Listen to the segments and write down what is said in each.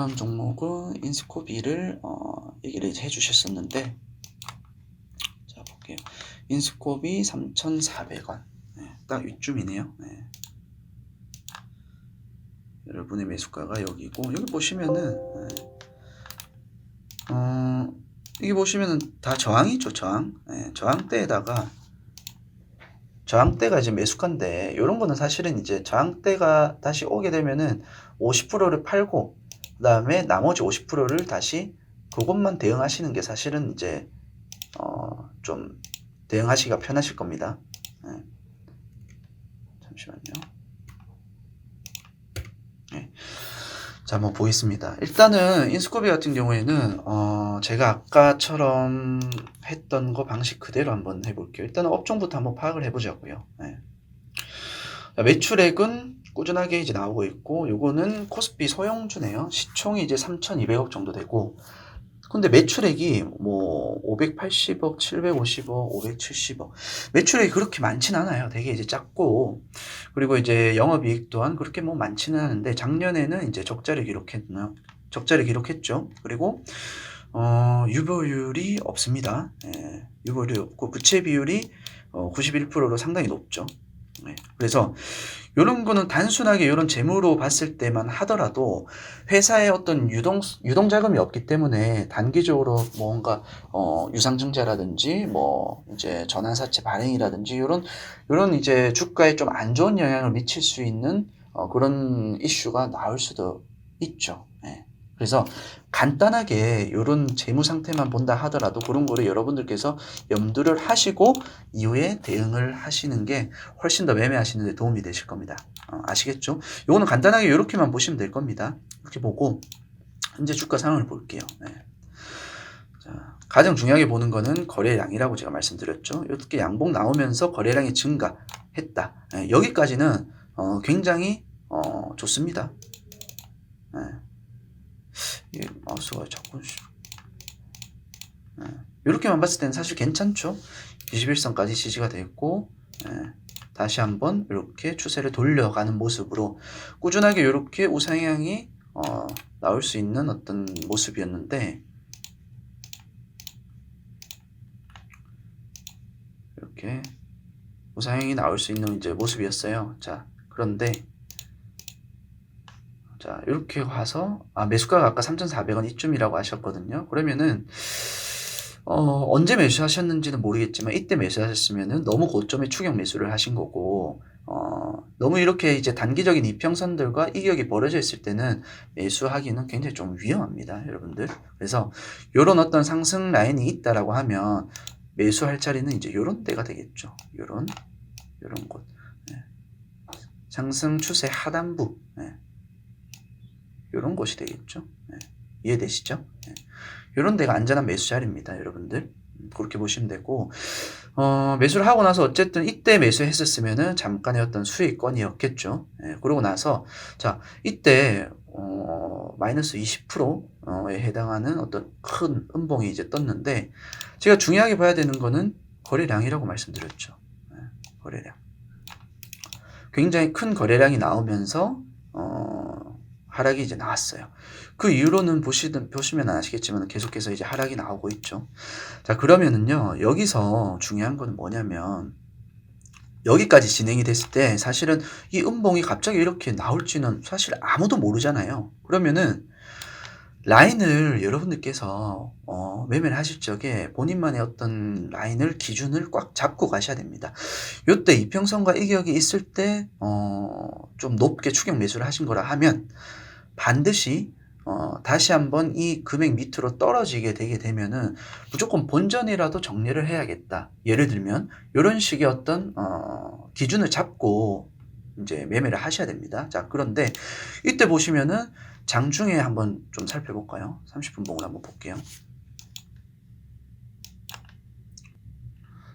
다음 종목은 인스코비를 어, 얘기를 해주셨었는데 자 볼게요. 인스코비 3,400원 네, 딱 이쯤이네요. 네. 여러분의 매수가가 여기고 여기 보시면은 네. 어, 여기 보시면은 다 저항이 있죠 저항 네, 저항대에다가 저항대가 이제 매수가인데 이런 거는 사실은 이제 저항대가 다시 오게 되면은 50%를 팔고 그 다음에 나머지 50%를 다시 그것만 대응하시는 게 사실은 이제 어 좀 대응하시기가 편하실 겁니다. 네. 잠시만요. 네. 자, 한번 보겠습니다. 일단은 인스코비 같은 경우에는 어 제가 아까처럼 했던 거 방식 그대로 한번 해볼게요. 일단은 업종부터 한번 파악을 해보자고요. 네. 자, 매출액은 꾸준하게 이제 나오고 있고 요거는 코스피 소형주네요. 시총이 이제 3,200억 정도 되고 근데 매출액이 뭐 580억, 750억, 570억 매출액이 그렇게 많진 않아요. 되게 이제 작고 그리고 이제 영업이익 또한 그렇게 뭐 많지는 않은데 작년에는 이제 적자를 기록했나요? 적자를 기록했죠. 그리고 어, 유보율이 없습니다. 예, 유보율이 없고 부채 비율이 어, 91%로 상당히 높죠. 네, 그래서 이런 거는 단순하게 이런 재무로 봤을 때만 하더라도 회사에 어떤 유동 유동 자금이 없기 때문에 단기적으로 뭔가 어, 유상증자라든지 뭐 이제 전환사채 발행이라든지 이런 이런 이제 주가에 좀 안 좋은 영향을 미칠 수 있는 어, 그런 이슈가 나올 수도 있죠. 예. 그래서 간단하게 이런 재무 상태만 본다 하더라도 그런 거를 여러분들께서 염두를 하시고 이후에 대응을 하시는 게 훨씬 더 매매하시는 데 도움이 되실 겁니다. 어, 아시겠죠? 요거는 간단하게 이렇게만 보시면 될 겁니다. 이렇게 보고 현재 주가 상황을 볼게요. 네. 자, 가장 중요하게 보는 거는 거래량이라고 제가 말씀드렸죠. 이렇게 양봉 나오면서 거래량이 증가했다. 네, 여기까지는 어, 굉장히 어, 좋습니다. 네. 이 마우스가 자꾸 네. 이렇게만 봤을 때는 사실 괜찮죠. 21선까지 지지가 됐고 예, 다시 한번 이렇게 추세를 돌려가는 모습으로 꾸준하게 이렇게 우상향이 어, 나올 수 있는 어떤 모습이었는데 이렇게 우상향이 나올 수 있는 이제 모습이었어요. 자 그런데 자 이렇게 와서 아 매수가가 아까 3,400원 이쯤이라고 하셨거든요. 그러면은 어, 언제 매수하셨는지는 모르겠지만 이때 매수하셨으면은 너무 고점에 추격 매수를 하신 거고 어, 너무 이렇게 이제 단기적인 이평선들과 이격이 벌어져 있을 때는 매수하기는 굉장히 좀 위험합니다, 여러분들. 그래서 이런 어떤 상승 라인이 있다라고 하면 매수할 자리는 이제 이런 때가 되겠죠. 이런 이런 곳. 네. 상승 추세 하단부. 네. 이런 곳이 되겠죠. 네. 이해되시죠? 네. 이런 데가 안전한 매수 자리입니다, 여러분들. 그렇게 보시면 되고, 어, 매수를 하고 나서 어쨌든 이때 매수했었으면은 잠깐의 어떤 수익권이었겠죠. 예, 그러고 나서, 자, 이때, 어, 마이너스 20%에 해당하는 어떤 큰 음봉이 이제 떴는데, 제가 중요하게 봐야 되는 거는 거래량이라고 말씀드렸죠. 예, 거래량. 굉장히 큰 거래량이 나오면서, 어, 하락이 이제 나왔어요. 그 이후로는 보시든 보시면 아시겠지만 계속해서 이제 하락이 나오고 있죠. 자 그러면은요 여기서 중요한 건 뭐냐면 여기까지 진행이 됐을 때 사실은 이 음봉이 갑자기 이렇게 나올지는 사실 아무도 모르잖아요. 그러면은 라인을 여러분들께서 어, 매매를 하실 적에 본인만의 어떤 라인을 기준을 꽉 잡고 가셔야 됩니다. 요때 이평선과 이격이 있을 때 어, 좀 높게 추격 매수를 하신 거라 하면 반드시 어, 다시 한번 이 금액 밑으로 떨어지게 되게 되면은 무조건 본전이라도 정리를 해야겠다. 예를 들면 이런 식의 어떤 어, 기준을 잡고 이제 매매를 하셔야 됩니다. 자 그런데 이때 보시면은 장중에 한번 좀 살펴볼까요? 30분 봉을 한번 볼게요.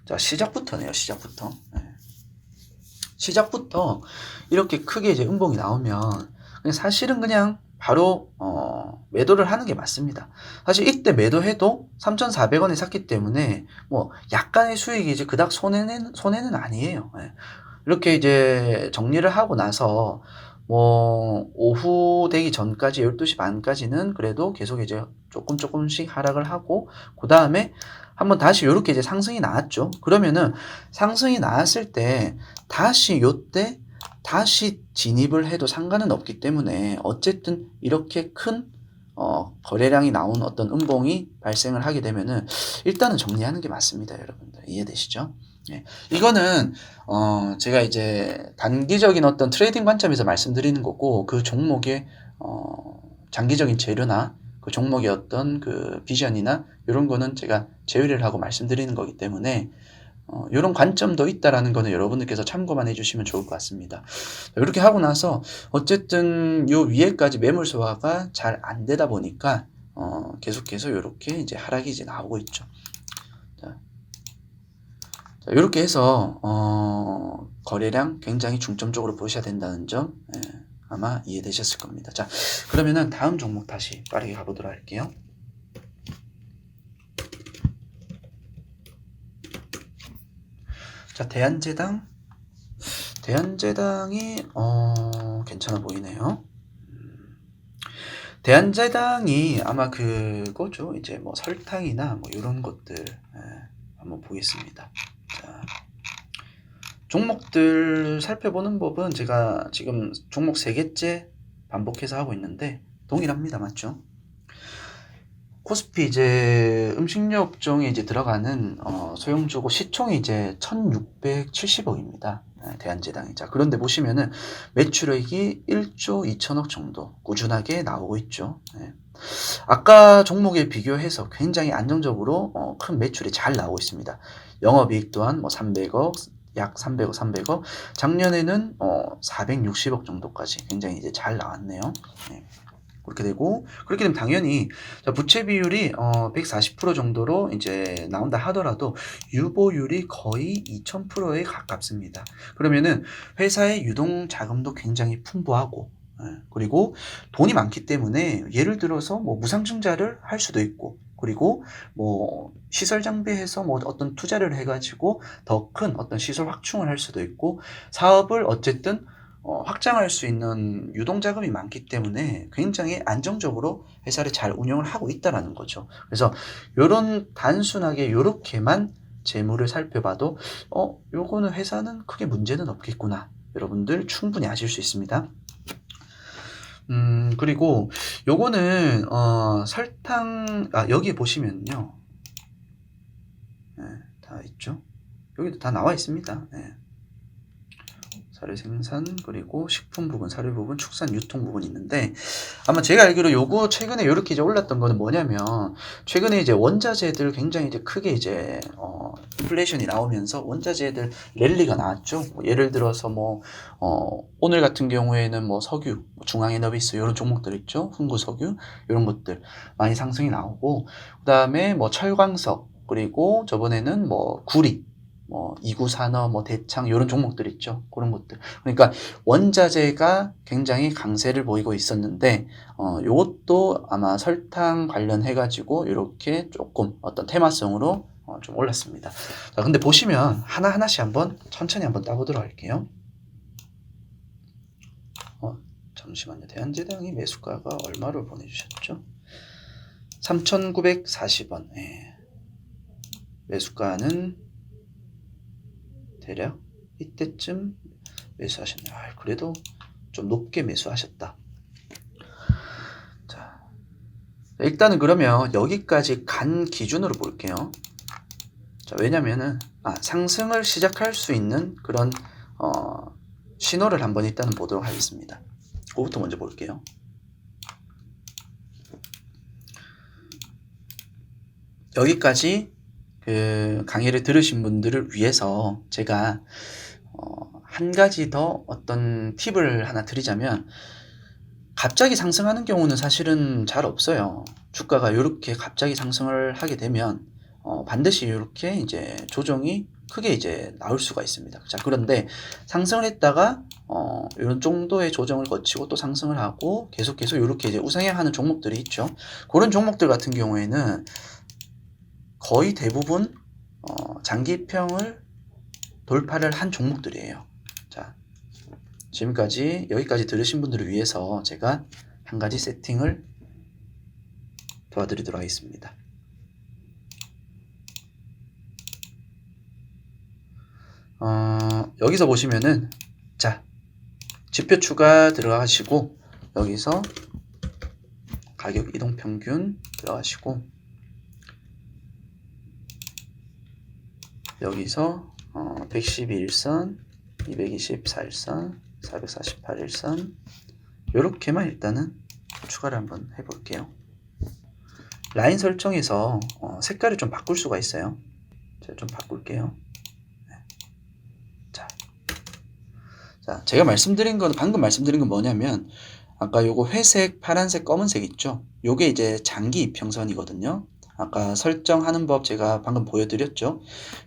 자 시작부터네요. 시작부터. 네. 시작부터 이렇게 크게 이제 음봉이 나오면 사실은 그냥 바로 어, 매도를 하는 게 맞습니다. 사실 이때 매도해도 3,400원에 샀기 때문에 뭐 약간의 수익이 이제 그닥 손해는 손해는 아니에요. 예. 이렇게 이제 정리를 하고 나서 뭐 오후 되기 전까지 12시 반까지는 그래도 계속 이제 조금 조금씩 하락을 하고 그 다음에 한번 다시 요렇게 이제 상승이 나왔죠. 그러면은 상승이 나왔을 때 다시 요때 다시 진입을 해도 상관은 없기 때문에 어쨌든 이렇게 큰 어, 거래량이 나온 어떤 음봉이 발생을 하게 되면은 일단은 정리하는 게 맞습니다, 여러분들. 이해되시죠? 예. 이거는 어, 제가 이제 단기적인 어떤 트레이딩 관점에서 말씀드리는 거고 그 종목의 어, 장기적인 재료나 그 종목의 어떤 그 비전이나 이런 거는 제가 제외를 하고 말씀드리는 거기 때문에 어, 이런 관점도 있다라는 거는 여러분들께서 참고만 해주시면 좋을 것 같습니다. 이렇게 하고 나서 어쨌든 요 위에까지 매물 소화가 잘 안 되다 보니까 어, 계속해서 이렇게 이제 하락이 이제 나오고 있죠. 자, 자, 이렇게 해서 어, 거래량 굉장히 중점적으로 보셔야 된다는 점 예, 아마 이해되셨을 겁니다. 자, 그러면은 다음 종목 다시 빠르게 가보도록 할게요. 자, 대한제당. 대한제당이, 어, 괜찮아 보이네요. 음, 대한제당이 아마 그거죠. 이제 뭐 설탕이나 뭐 이런 것들, 예, 한번 보겠습니다. 자, 종목들 살펴보는 법은 제가 지금 종목 세 개째 반복해서 하고 있는데 동일합니다. 맞죠? 코스피 이제 음식료 업종에 이제 들어가는 어, 소형주고 시총이 이제 1670억입니다. 대한제당이. 자, 그런데 보시면은 매출액이 1조 2천억 정도 꾸준하게 나오고 있죠. 네. 아까 종목에 비교해서 굉장히 안정적으로 어, 큰 매출이 잘 나오고 있습니다. 영업이익 또한 뭐 300억, 약 300억, 300억. 작년에는 어, 460억 정도까지 굉장히 이제 잘 나왔네요. 네. 그렇게 되고 그렇게 되면 당연히 자, 부채 비율이 어, 140% 정도로 이제 나온다 하더라도 유보율이 거의 2000%에 가깝습니다. 그러면은 회사의 유동 자금도 굉장히 풍부하고 예, 그리고 돈이 많기 때문에 예를 들어서 뭐 무상증자를 할 수도 있고 그리고 뭐 시설 장비해서 뭐 어떤 투자를 해가지고 더 큰 어떤 시설 확충을 할 수도 있고 사업을 어쨌든 어, 확장할 수 있는 유동 자금이 많기 때문에 굉장히 안정적으로 회사를 잘 운영을 하고 있다라는 거죠. 그래서 이런 단순하게 이렇게만 재물을 살펴봐도 어 요거는 회사는 크게 문제는 없겠구나. 여러분들 충분히 아실 수 있습니다. 음 그리고 요거는 어 설탕 아 여기 보시면요. 네, 다 있죠. 여기도 다 나와 있습니다. 네. 사료 생산 그리고 식품 부분, 사료 부분, 축산, 유통 부분이 있는데 아마 제가 알기로 요거 최근에 이렇게 이제 올랐던 거는 뭐냐면 최근에 이제 원자재들 굉장히 이제 크게 이제 어 인플레이션이 나오면서 원자재들 랠리가 나왔죠. 뭐 예를 들어서 뭐 어, 오늘 같은 경우에는 뭐 석유, 중앙에너비스 이런 종목들 있죠. 흥구석유 이런 것들 많이 상승이 나오고 그다음에 뭐 철광석 그리고 저번에는 뭐 구리 뭐 이구 산업, 뭐 대창 이런 종목들 있죠. 그런 것들. 그러니까 원자재가 굉장히 강세를 보이고 있었는데 어 요것도 아마 설탕 관련해 가지고 이렇게 조금 어떤 테마성으로 어, 좀 올랐습니다. 자, 근데 보시면 하나 하나씩 한번 천천히 한번 따보도록 할게요. 어, 잠시만요. 대한제당이 매수가가 얼마로 보내주셨죠? 3,940원. 예. 매수가는 대략 이때쯤 매수하셨네요. 아, 그래도 좀 높게 매수하셨다. 자, 일단은 그러면 여기까지 간 기준으로 볼게요. 자, 왜냐면은 아, 상승을 시작할 수 있는 그런 어, 신호를 한번 일단은 보도록 하겠습니다. 그거부터 먼저 볼게요. 여기까지 그 강의를 들으신 분들을 위해서 제가 어, 한 가지 더 어떤 팁을 하나 드리자면 갑자기 상승하는 경우는 사실은 잘 없어요. 주가가 이렇게 갑자기 상승을 하게 되면 어, 반드시 이렇게 이제 조정이 크게 이제 나올 수가 있습니다. 자, 그런데 상승을 했다가 어, 이런 정도의 조정을 거치고 또 상승을 하고 계속 계속 이렇게 이제 우상향하는 종목들이 있죠. 그런 종목들 같은 경우에는 거의 대부분 어, 장기평을 돌파를 한 종목들이에요. 자, 지금까지 여기까지 들으신 분들을 위해서 제가 한 가지 세팅을 도와드리도록 하겠습니다. 어, 여기서 보시면은 자 지표 추가 들어가시고 여기서 가격 이동 평균 들어가시고 여기서 어, 112일선, 224일선, 448일선 요렇게만 일단은 추가를 한번 해볼게요. 라인 설정에서 어, 색깔을 좀 바꿀 수가 있어요. 제가 좀 바꿀게요. 네. 자, 자, 제가 말씀드린 건 방금 말씀드린 건 뭐냐면 아까 요거 회색, 파란색, 검은색 있죠? 요게 이제 장기 이평선이거든요. 아까 설정하는 법 제가 방금 보여드렸죠.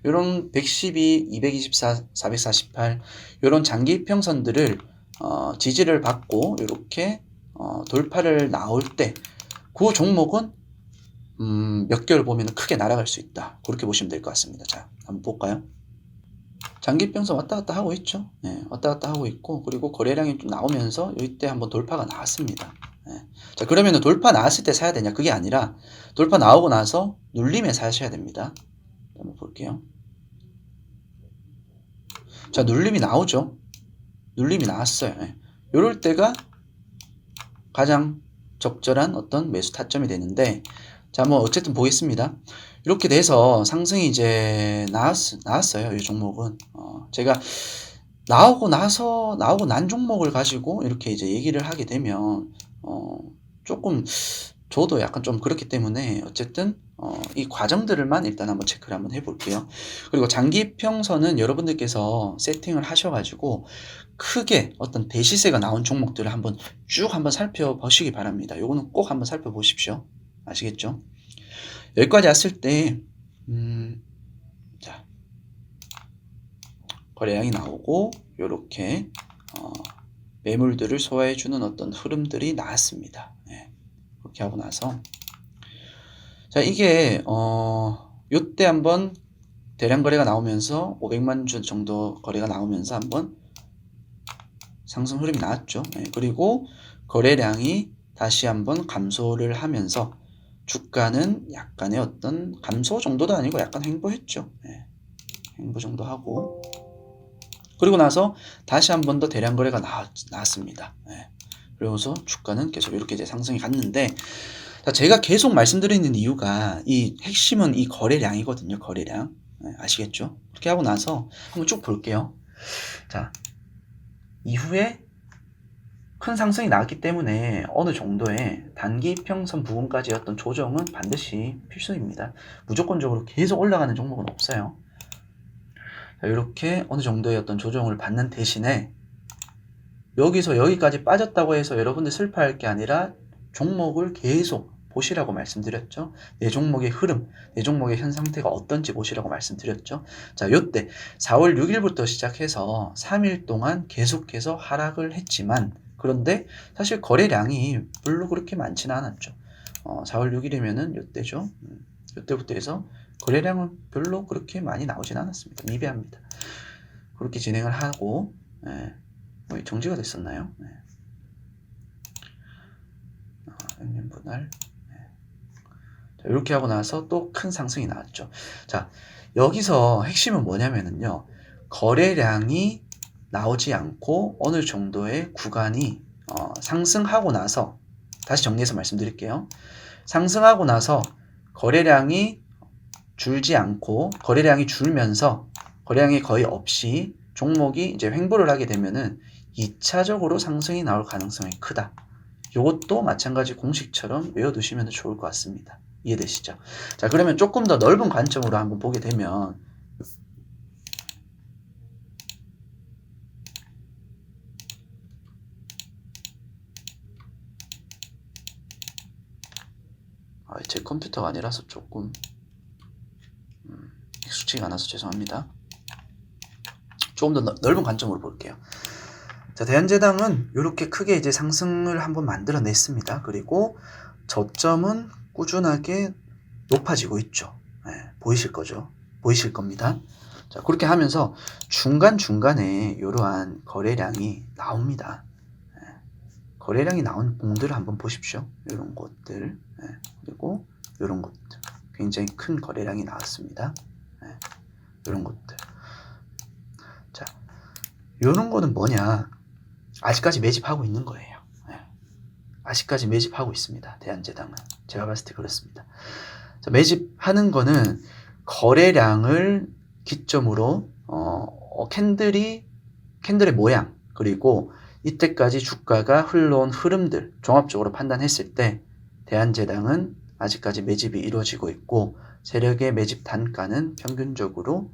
요런 112, 224, 448 요런 장기 이평선들을 어, 지지를 받고 이렇게 어, 돌파를 나올 때 그 종목은 음, 몇 개월 보면 크게 날아갈 수 있다. 그렇게 보시면 될 것 같습니다. 자, 한번 볼까요? 장기평선 왔다 갔다 하고 있죠. 예, 왔다 갔다 하고 있고 그리고 거래량이 좀 나오면서 이때 한번 돌파가 나왔습니다. 예. 자 그러면은 돌파 나왔을 때 사야 되냐? 그게 아니라 돌파 나오고 나서 눌림에 사셔야 됩니다. 한번 볼게요. 자 눌림이 나오죠. 눌림이 나왔어요. 예. 요럴 때가 가장 적절한 어떤 매수 타점이 되는데 자 뭐 어쨌든 보겠습니다. 이렇게 돼서 상승이 이제 나왔, 나왔어요. 이 종목은. 어, 제가 나오고 나서, 나오고 난 종목을 가지고 이렇게 이제 얘기를 하게 되면, 어, 조금, 저도 약간 좀 그렇기 때문에, 어쨌든, 어, 이 과정들을만 일단 한번 체크를 한번 해볼게요. 그리고 장기 평선은 여러분들께서 세팅을 하셔가지고, 크게 어떤 대시세가 나온 종목들을 한번 쭉 한번 살펴보시기 바랍니다. 요거는 꼭 한번 살펴보십시오. 아시겠죠? 여기까지 왔을 때, 음, 자, 거래량이 나오고, 요렇게, 어, 매물들을 소화해주는 어떤 흐름들이 나왔습니다. 예, 그렇게 하고 나서, 자, 이게, 어, 요때 한번 대량 거래가 나오면서 500만 주 정도 거래가 나오면서 한번 상승 흐름이 나왔죠. 예, 그리고 거래량이 다시 한번 감소를 하면서 주가는 약간의 어떤 감소 정도도 아니고 약간 횡보했죠. 예. 횡보 정도 하고 그리고 나서 다시 한 번 더 대량 거래가 나왔, 나왔 습니다. 예. 그러면서 주가는 계속 이렇게 이제 상승이 갔는데 자, 제가 계속 말씀드리는 이유가 이 핵심은 이 거래량이거든요. 거래량 예, 아시겠죠? 그렇게 하고 나서 한번 쭉 볼게요. 자 이후에 큰 상승이 나왔기 때문에 어느 정도의 단기 평선 부분까지 어떤 조정은 반드시 필수입니다. 무조건적으로 계속 올라가는 종목은 없어요. 자, 이렇게 어느 정도의 어떤 조정을 받는 대신에 여기서 여기까지 빠졌다고 해서 여러분들 슬퍼할 게 아니라 종목을 계속 보시라고 말씀드렸죠. 내 종목의 흐름, 내 종목의 현 상태가 어떤지 보시라고 말씀드렸죠. 자, 요때 4월 6일부터 시작해서 3일 동안 계속해서 하락을 했지만 그런데 사실 거래량이 별로 그렇게 많지는 않았죠. 어, 4월 6일이면은 요때죠. 음, 요때부터 해서 거래량은 별로 그렇게 많이 나오진 않았습니다. 미비합니다. 그렇게 진행을 하고 예, 뭐 정지가 됐었나요? 네. 어, 액면 분할 네. 자, 이렇게 하고 나서 또 큰 상승이 나왔죠. 자 여기서 핵심은 뭐냐면은요 거래량이 나오지 않고 어느 정도의 구간이 어, 상승하고 나서 다시 정리해서 말씀드릴게요. 상승하고 나서 거래량이 줄지 않고 거래량이 줄면서 거래량이 거의 없이 종목이 이제 횡보를 하게 되면은 2차적으로 상승이 나올 가능성이 크다. 이것도 마찬가지 공식처럼 외워두시면 좋을 것 같습니다. 이해되시죠? 자, 그러면 조금 더 넓은 관점으로 한번 보게 되면 아, 제 컴퓨터가 아니라서 조금 음, 익숙치가 않아서 죄송합니다. 조금 더 넓은 관점으로 볼게요. 자, 대한제당은 이렇게 크게 이제 상승을 한번 만들어냈습니다. 그리고 저점은 꾸준하게 높아지고 있죠. 예, 보이실 거죠? 보이실 겁니다. 자, 그렇게 하면서 중간중간에 이러한 거래량이 나옵니다. 예. 거래량이 나온 봉들을 한번 보십시오. 이런 것들. 예. 그리고 이런 것들. 굉장히 큰 거래량이 나왔습니다. 예. 이런 것들. 자, 이런 거는 뭐냐? 아직까지 매집하고 있는 거예요. 예. 아직까지 매집하고 있습니다. 대한제당은. 제가 봤을 때 그렇습니다. 자, 매집하는 거는 거래량을 기점으로 어, 어, 캔들이 캔들의 모양 그리고 이때까지 주가가 흘러온 흐름들 종합적으로 판단했을 때 대한제당은 아직까지 매집이 이루어지고 있고 세력의 매집 단가는 평균적으로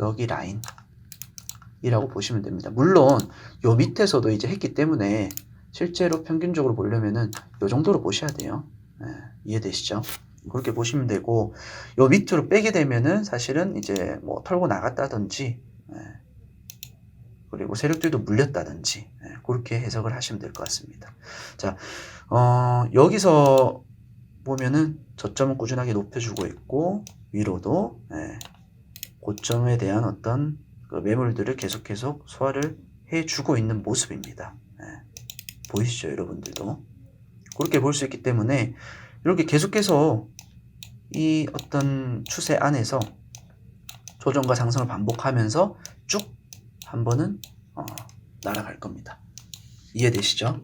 여기 라인이라고 보시면 됩니다. 물론 요 밑에서도 이제 했기 때문에 실제로 평균적으로 보려면은 요 정도로 보셔야 돼요. 예, 이해되시죠? 그렇게 보시면 되고 요 밑으로 빼게 되면은 사실은 이제 뭐 털고 나갔다든지 예, 그리고 세력들도 물렸다든지 예, 그렇게 해석을 하시면 될 것 같습니다. 자, 어, 여기서 보면은 저점은 꾸준하게 높여주고 있고 위로도 예, 고점에 대한 어떤 그 매물들을 계속 계속 소화를 해주고 있는 모습입니다. 예, 보이시죠, 여러분들도 그렇게 볼 수 있기 때문에 이렇게 계속해서 이 어떤 추세 안에서 조정과 상승을 반복하면서 쭉 한 번은 어, 날아갈 겁니다. 이해되시죠?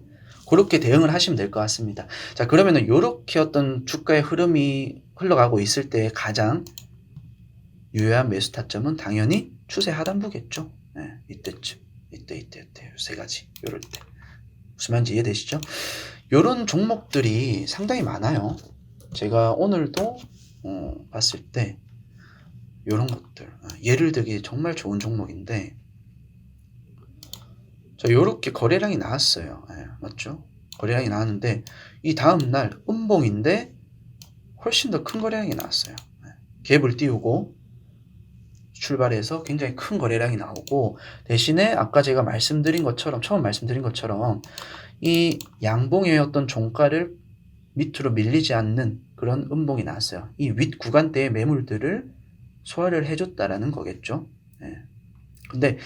그렇게 대응을 하시면 될 것 같습니다. 자, 그러면은 이렇게 어떤 주가의 흐름이 흘러가고 있을 때 가장 유효한 매수 타점은 당연히 추세 하단부겠죠. 네, 이때쯤, 이때, 이때, 이때, 세 가지, 요럴 때. 무슨 말인지 이해되시죠? 요런 종목들이 상당히 많아요. 제가 오늘도 어, 봤을 때 요런 것들 어, 예를 들기 정말 좋은 종목인데 자 요렇게 거래량이 나왔어요. 예, 맞죠? 거래량이 나왔는데 이 다음 날 음봉인데 훨씬 더 큰 거래량이 나왔어요. 예, 갭을 띄우고 출발해서 굉장히 큰 거래량이 나오고 대신에 아까 제가 말씀드린 것처럼 처음 말씀드린 것처럼 이 양봉의 어떤 종가를 밑으로 밀리지 않는 그런 음봉이 나왔어요. 이 윗 구간대의 매물들을 소화를 해줬다라는 거겠죠. 예. 근데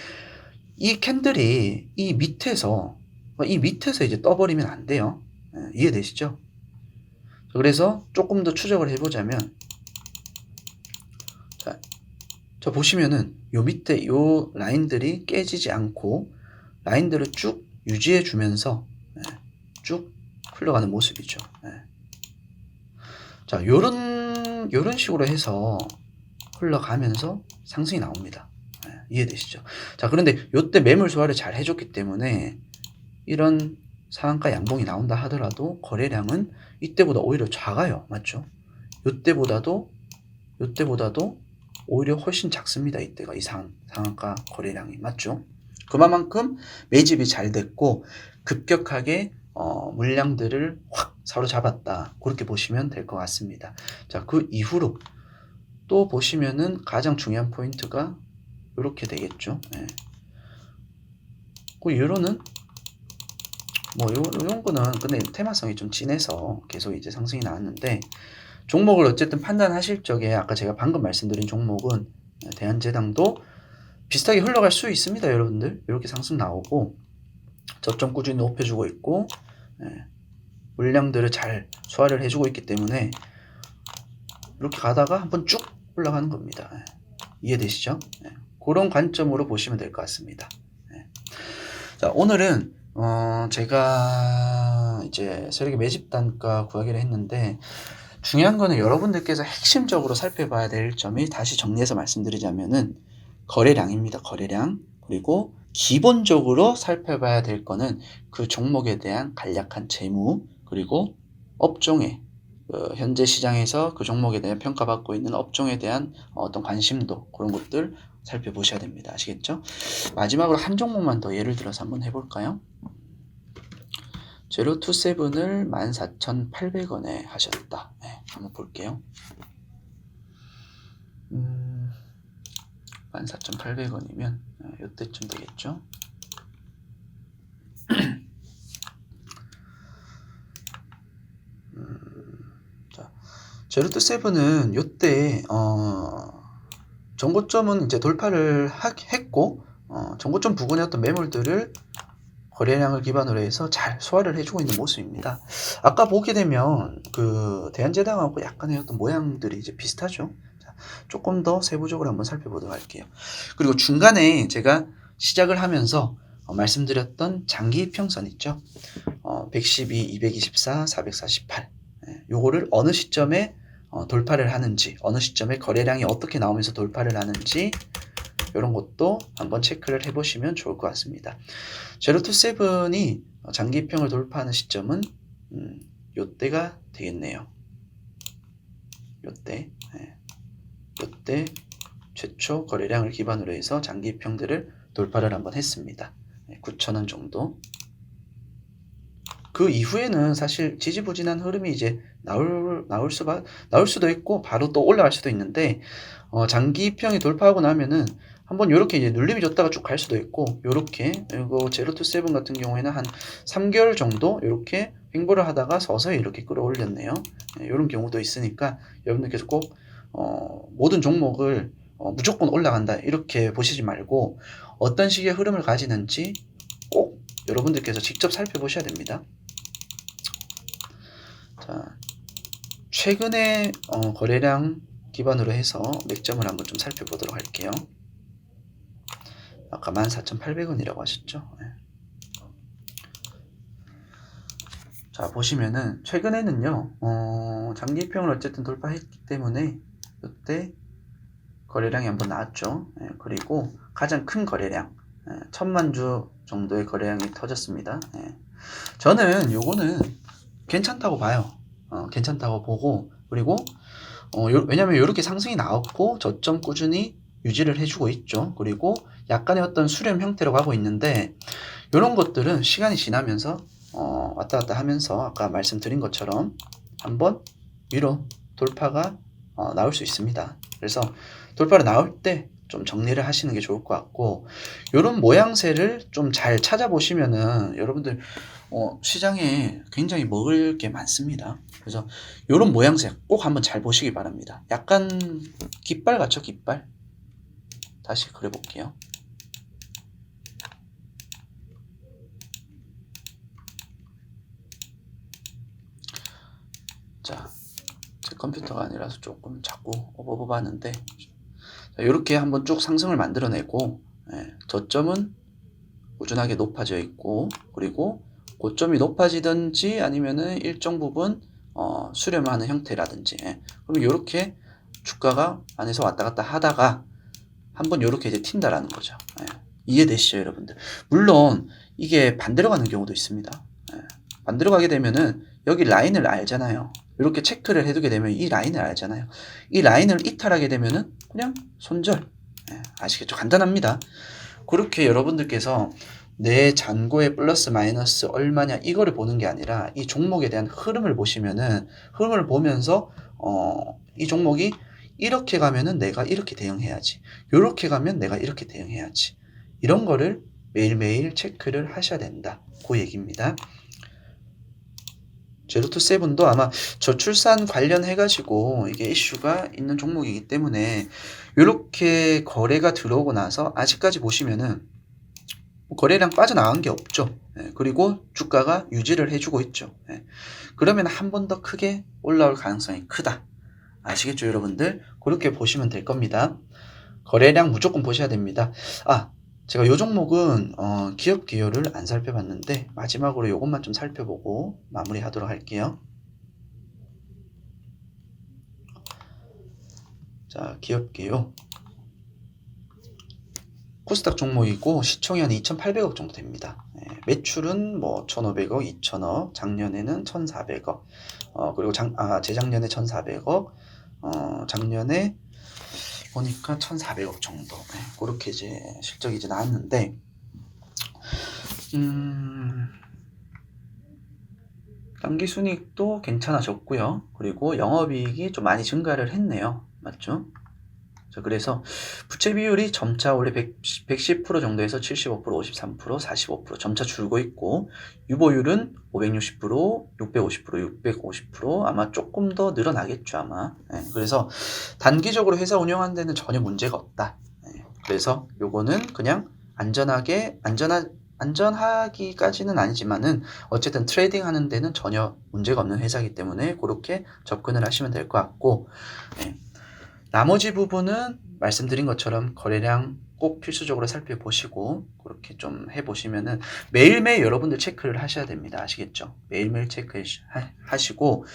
이 캔들이 이 밑에서 이 밑에서 이제 떠버리면 안 돼요. 예, 이해되시죠? 그래서 조금 더 추적을 해보자면 자, 저 보시면은 요 밑에 요 라인들이 깨지지 않고 라인들을 쭉 유지해 주면서 예, 쭉 흘러가는 모습이죠. 예. 자, 요런 요런 식으로 해서 흘러가면서 상승이 나옵니다. 예, 이해되시죠? 자, 그런데 요때 매물 소화를 잘 해줬기 때문에 이런 상한가 양봉이 나온다 하더라도 거래량은 이때보다 오히려 작아요. 맞죠? 요때보다도 요때보다도 오히려 훨씬 작습니다. 이때가 이 상, 상한가 거래량이 맞죠? 그만큼 매집이 잘 됐고 급격하게 어, 물량들을 확 사로잡았다. 그렇게 보시면 될 것 같습니다. 자, 그 이후로 또 보시면은 가장 중요한 포인트가 이렇게 되겠죠. 예. 그 유로는 뭐 요, 런 거는 근데 테마성이 좀 진해서 계속 이제 상승이 나왔는데 종목을 어쨌든 판단하실 적에 아까 제가 방금 말씀드린 종목은 대한제당도 비슷하게 흘러갈 수 있습니다, 여러분들. 이렇게 상승 나오고 저점 꾸준히 높여주고 있고 예, 물량들을 잘 소화를 해주고 있기 때문에 이렇게 가다가 한번 쭉 올라가는 겁니다. 예, 이해되시죠? 예, 그런 관점으로 보시면 될 것 같습니다. 예. 자, 오늘은 어, 제가 이제 세력의 매집 단가 구하기로 했는데 중요한 거는 여러분들께서 핵심적으로 살펴봐야 될 점이 다시 정리해서 말씀드리자면은 거래량입니다. 거래량. 그리고 기본적으로 살펴봐야 될 거는 그 종목에 대한 간략한 재무 그리고 업종의 어, 현재 시장에서 그 종목에 대해 평가받고 있는 업종에 대한 어떤 관심도 그런 것들 살펴보셔야 됩니다. 아시겠죠? 마지막으로 한 종목만 더 예를 들어서 한번 해볼까요? 제로투세븐을 14,800원에 하셨다. 네, 한번 볼게요. 음, 14,800원이면 이때쯤 되겠죠? 음, 자, 제로투 세븐은 요때 어, 정고점은 이제 돌파를 하- 했고 어, 정고점 어떤 매물들을 거래량을 기반으로 해서 잘 소화를 해주고 있는 모습입니다. 아까 보게 되면 그 대한제당하고 약간의 어떤 모양들이 이제 비슷하죠. 자, 조금 더 세부적으로 한번 살펴보도록 할게요. 그리고 중간에 제가 시작을 하면서 어, 말씀드렸던 장기 이평선 있죠. 어, 112, 224, 448. 예, 요거를 어느 시점에 어, 돌파를 하는지, 어느 시점에 거래량이 어떻게 나오면서 돌파를 하는지 이런 것도 한번 체크를 해보시면 좋을 것 같습니다. 제로투 세븐이 장기 이평을 돌파하는 시점은 음, 요때가 되겠네요. 요때, 예. 요때 최초 거래량을 기반으로 해서 장기 이평들을 돌파를 한번 했습니다. 9,000원 정도. 그 이후에는 사실 지지부진한 흐름이 이제 나올 나올 수가 나올 수도 있고 바로 또 올라갈 수도 있는데 어, 장기 평이 돌파하고 나면은 한번 요렇게 이제 눌림이 줬다가 쭉 갈 수도 있고 요렇게 이거 제로 투 세븐 같은 경우에는 한 3개월 정도 요렇게 횡보를 하다가 서서히 이렇게 끌어올렸네요. 예, 요런 경우도 있으니까 여러분들께서 꼭 어, 모든 종목을 어, 무조건 올라간다 이렇게 보시지 말고 어떤 식의 흐름을 가지는지 꼭 여러분들께서 직접 살펴보셔야 됩니다. 최근에 어, 거래량 기반으로 해서 맥점을 한번 좀 살펴보도록 할게요. 아까 14,800원이라고 하셨죠? 네. 자, 보시면은 최근에는요. 어, 장기평을 어쨌든 돌파했기 때문에 이때 거래량이 한번 나왔죠. 예, 그리고 가장 큰 거래량 예, 천만 주 정도의 거래량이 터졌습니다. 예. 저는 요거는 괜찮다고 봐요. 어, 괜찮다고 보고 그리고 어, 요- 왜냐면 이렇게 상승이 나왔고 저점 꾸준히 유지를 해주고 있죠. 그리고 약간의 어떤 수렴 형태로 가고 있는데 이런 것들은 시간이 지나면서 어, 왔다 갔다 하면서 아까 말씀드린 것처럼 한번 위로 돌파가 어, 나올 수 있습니다. 그래서 돌파가 나올 때 좀 정리를 하시는 게 좋을 것 같고 이런 모양새를 좀 잘 찾아보시면은 여러분들 어, 시장에 굉장히 먹을 게 많습니다. 그래서 이런 모양새 꼭 한번 잘 보시기 바랍니다. 약간 깃발 같죠, 깃발? 다시 그려볼게요. 자, 제 컴퓨터가 아니라서 조금 자꾸 어버버하는데 이렇게 한번 쭉 상승을 만들어내고 예, 저점은 꾸준하게 높아져 있고 그리고 고점이 높아지든지 아니면은 일정 부분 어, 수렴하는 형태라든지 예. 그럼 이렇게 주가가 안에서 왔다 갔다 하다가 한번 이렇게 이제 튄다라는 거죠. 예. 이해되시죠, 여러분들? 물론 이게 반대로 가는 경우도 있습니다. 예. 반대로 가게 되면은 여기 라인을 알잖아요. 이렇게 체크를 해두게 되면 이 라인을 알잖아요. 이 라인을 이탈하게 되면은 그냥 손절. 예, 아시겠죠? 간단합니다. 그렇게 여러분들께서 내 잔고의 플러스 마이너스 얼마냐 이거를 보는 게 아니라 이 종목에 대한 흐름을 보시면은 흐름을 보면서 어, 이 종목이 이렇게 가면은 내가 이렇게 대응해야지. 이렇게 가면 내가 이렇게 대응해야지. 이런 거를 매일매일 체크를 하셔야 된다. 그 얘기입니다. 제로투 세븐도 아마 저출산 관련해가지고 이게 이슈가 있는 종목이기 때문에 이렇게 거래가 들어오고 나서 아직까지 보시면은 뭐 거래량 빠져나간 게 없죠. 예, 그리고 주가가 유지를 해주고 있죠. 예. 그러면 한 번 더 크게 올라올 가능성이 크다. 아시겠죠, 여러분들? 그렇게 보시면 될 겁니다. 거래량 무조건 보셔야 됩니다. 아, 제가 요 종목은 어, 기업 기여를 안 살펴봤는데 마지막으로 요것만 좀 살펴보고 마무리하도록 할게요. 자, 기업 기여. 코스닥 종목이고 시총이 한 2,800억 정도 됩니다. 예, 매출은 뭐 1,500억, 2,000억, 작년에는 1,400억, 어, 그리고 작, 아, 재작년에 1,400억, 어, 작년에 보니까 1,400억 정도. 예, 그렇게 이제 실적이 이제 나왔는데, 음, 당기 순이익도 괜찮아졌고요. 그리고 영업이익이 좀 많이 증가를 했네요. 맞죠? 자, 그래서 부채 비율이 점차 원래 100, 110% 정도에서 75%, 53%, 45% 점차 줄고 있고 유보율은 560%, 650%, 650% 아마 조금 더 늘어나겠죠 아마. 예, 그래서 단기적으로 회사 운영하는 데는 전혀 문제가 없다. 예, 그래서 요거는 그냥 안전하게 안전하 안전하기까지는 아니지만은 어쨌든 트레이딩 하는 데는 전혀 문제가 없는 회사이기 때문에 그렇게 접근을 하시면 될 것 같고 예. 나머지 부분은 말씀드린 것처럼 거래량 꼭 필수적으로 살펴보시고 그렇게 좀 해보시면은 매일매일 여러분들 체크를 하셔야 됩니다. 아시겠죠? 매일매일 체크하시고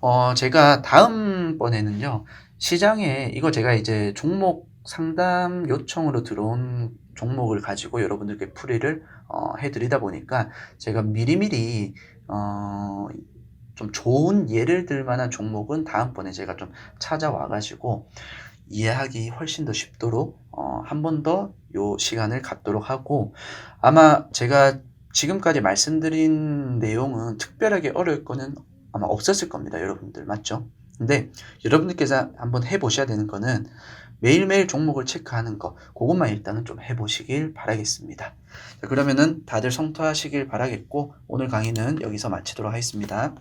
어 제가 다음 번에는요 시장에 이거 제가 이제 종목 상담 요청으로 들어온 종목을 가지고 여러분들께 풀이를 어, 해드리다 보니까 제가 미리미리 어, 좀 좋은 예를 들 만한 종목은 다음번에 제가 좀 찾아와 가지고 이해하기 훨씬 더 쉽도록 어, 한 번 더 요 시간을 갖도록 하고 아마 제가 지금까지 말씀드린 내용은 특별하게 어려울 거는 아마 없었을 겁니다. 여러분들 맞죠? 근데 여러분들께서 한번 해보셔야 되는 거는 매일매일 종목을 체크하는 거 그것만 일단은 좀 해보시길 바라겠습니다. 자, 그러면은 다들 성투하시길 바라겠고 오늘 강의는 여기서 마치도록 하겠습니다.